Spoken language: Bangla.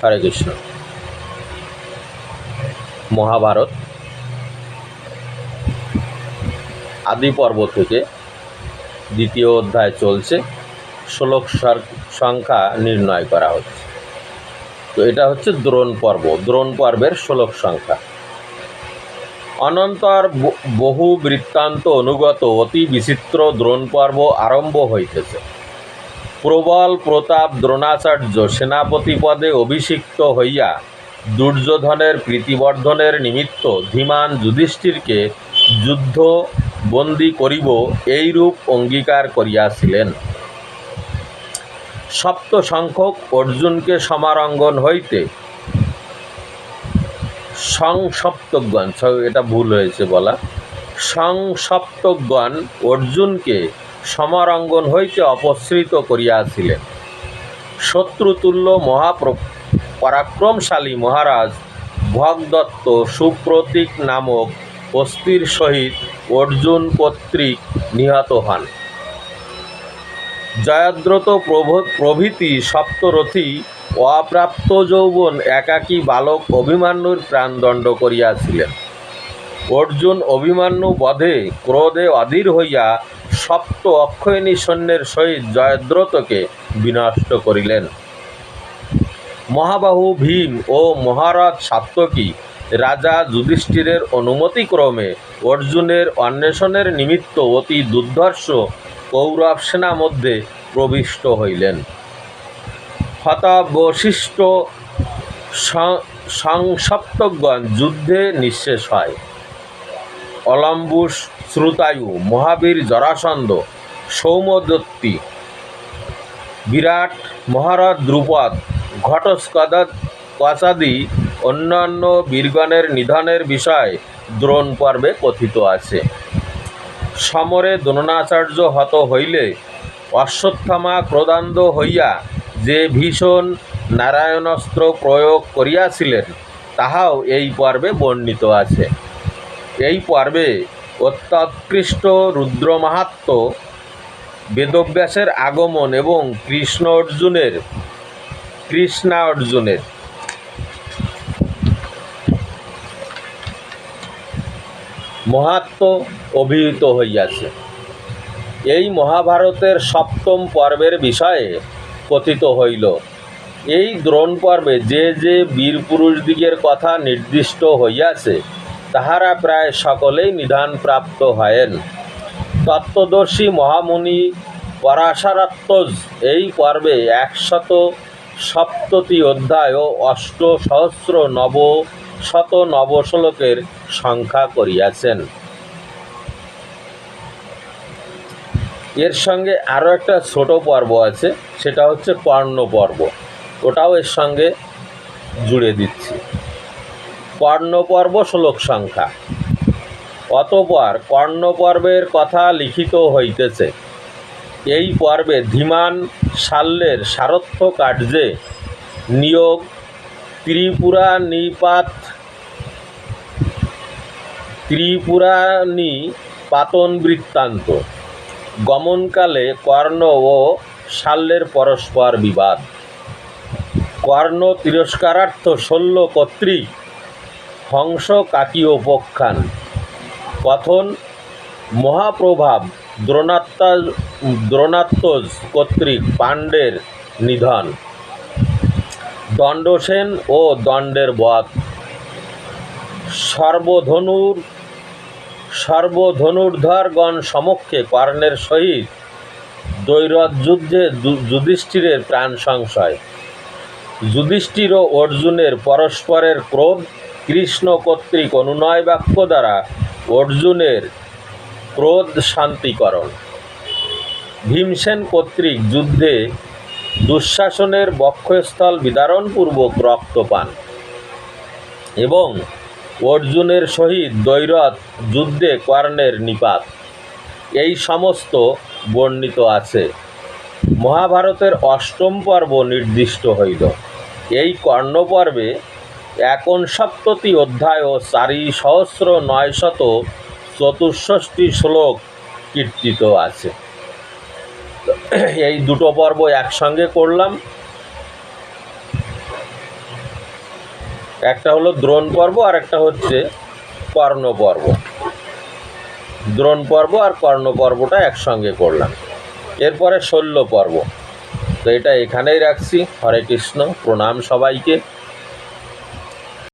হরে কৃষ্ণ। মহাভারত আদি পর্ব থেকে দ্বিতীয় অধ্যায় চলছে। শ্লোক সংখ্যা নির্ণয় করা হচ্ছে। তো এটা হচ্ছে দ্রোণ পর্ব। দ্রোণ পর্বের শ্লোক সংখ্যা। অনন্তর বহু বৃত্তান্ত অনুগত অতি বিচিত্র দ্রোণ পর্ব আরম্ভ হইতেছে। প্রবল প্রতাপ দ্রোণাচার্য সেনাপতি পদে অভিষিক্ত হইয়া দুর্যোধনের প্রীতিবর্ধনের নিমিত্ত ধীমান যুধিষ্ঠিরকে যুদ্ধ বন্দী করিব এইরূপ অঙ্গীকার করিয়াছিলেন। সপ্ত সংখ্যক অর্জুনকে সমারঙ্গন হইতে সংসপ্তগণ এটা ভুল হয়েছে বলা। সংসপ্তগণ অর্জুনকে সমারঙ্গন হইতে অপসৃত করিয়াছিলেন। শত্রুতুল্য মহাপ্র পরাক্রমশালী মহারাজ ভগদত্ত সুপ্রতীক নামক অস্থির সহিত অর্জুন কর্তৃক নিহত হন। জয়দ্রত প্রভ- প্রভৃতি সপ্তরথী অপ্রাপ্ত যৌবন একাকী বালক অভিমান্যুর প্রাণদণ্ড করিয়াছিলেন। অর্জুন অভিমান্যু বধে ক্রোধে অধীর হইয়া সপ্ত অক্ষয়ণী সৈন্যের সহিত জয়দ্রতকে বিনষ্ট করিলেন। মহাবাহু ভীম ও মহারাজ সাত্যকী রাজা যুধিষ্ঠিরের অনুমতিক্রমে অর্জুনের অন্বেষণের নিমিত্ত অতি দুর্ধর্ষ কৌরব সেনা মধ্যে প্রবিষ্ট হইলেন। হতাবশিষ্ট সংসপ্তগণ যুদ্ধে নিঃশেষ হয়। অলম্বুস শ্রুতায়ু, মহাবীর জরাসন্ধ, সৌমদত্তি। বিরাট মহারথ দ্রুপদ ঘটস্কদ কচাদি অন্যান্য বীরগণের নিধনের বিষয় দ্রোণ পর্বে কথিত আছে। সমরে দ্রোণাচার্য হত হইলে অশ্বত্থামা ক্রোধান্ধ হইয়া যে ভীষণ নারায়ণাস্ত্র প্রয়োগ করিয়াছিলেন, তাহাও এই পর্বে বর্ণিত আছে। এই পর্বে অত্যৎকৃষ্ট রুদ্রমাহাত্ম বেদব্যাসের আগমন এবং কৃষ্ণ অর্জুনের, কৃষ্ণা অর্জুনের। মহাত্ম অভিহিত হইয়াছে। এই মহাভারতের সপ্তম পর্বের বিষয়ে কথিত হইল। এই দ্রোণ পর্বে যে যে বীর পুরুষদিগের কথা নির্দিষ্ট হইয়াছে তাহারা প্রায় সকলেই নিধানপ্রাপ্ত হয়েন। তত্ত্বদর্শী মহামুনি পরাশরাত্মজ এই পর্বে একশত সপ্ততি অধ্যায় ও অষ্ট সহস্র নব শত নবশ্লোকের সংখ্যা করিয়াছেন। এর সঙ্গে আরও একটা ছোট পর্ব আছে, সেটা হচ্ছে কর্ণ পর্ব ওটাও এর সঙ্গে জুড়ে দিচ্ছি। কর্ণ পর্ব শ্লোক সংখ্যা। অতপর কর্ণ পর্বের কথা লিখিত হইতেছে। এই পর্বে ধীমান শাল্যের সারথ্য কার্যে নিয়োগ ত্রিপুরা নিপাত ত্রিপুরাণী পাতন বৃত্তান্ত গমনকালে কর্ণ ও শাল্যের পরস্পর বিবাদ। কর্ণ তিরস্কারার্থ শল্য কর্তৃক হংস কাকীয় পক্ষান কথন মহাপ্রভাব দ্রোণাত্মা, দ্রোণাত্মজ কর্তৃক পাণ্ডের নিধন। দণ্ডসেন ও দণ্ডের বধ। সর্বধনুর, সর্বধনুর্ধরগণ সমক্ষে কর্ণের সহিত দৈরথ যুদ্ধে যুধিষ্ঠিরের প্রাণ সংশয়। যুধিষ্ঠির ও অর্জুনের পরস্পরের ক্রোধ কৃষ্ণ কর্তৃক অনুনয় বাক্য দ্বারা অর্জুনের ক্রোধ শান্তিকরণ। ভীমসেন কর্তৃক যুদ্ধে দুঃশাসনের বক্ষস্থল বিদারণপূর্বক রক্তপান এবং অর্জুনের সহিত দৈরথ যুদ্ধে কর্ণের নিপাত। এই সমস্ত বর্ণিত আছে। মহাভারতের অষ্টম পর্ব নির্দিষ্ট হইল। এই কর্ণ পর্বে একনসপ্ততি অধ্যায় ও চারি সহস্র নয় শত চতুষষ্ঠী শ্লোক কীর্তিত আছে। এই দুটো পর্ব একসঙ্গে করলাম। একটা হলো দ্রোণ পর্ব, আর একটা হচ্ছে কর্ণ পর্ব। দ্রোণ পর্ব আর কর্ণ পর্বটা একসঙ্গে করলাম। এরপরে শল্য পর্ব। তো এটা এখানেই রাখছি। হরে কৃষ্ণ, প্রণাম সবাইকে।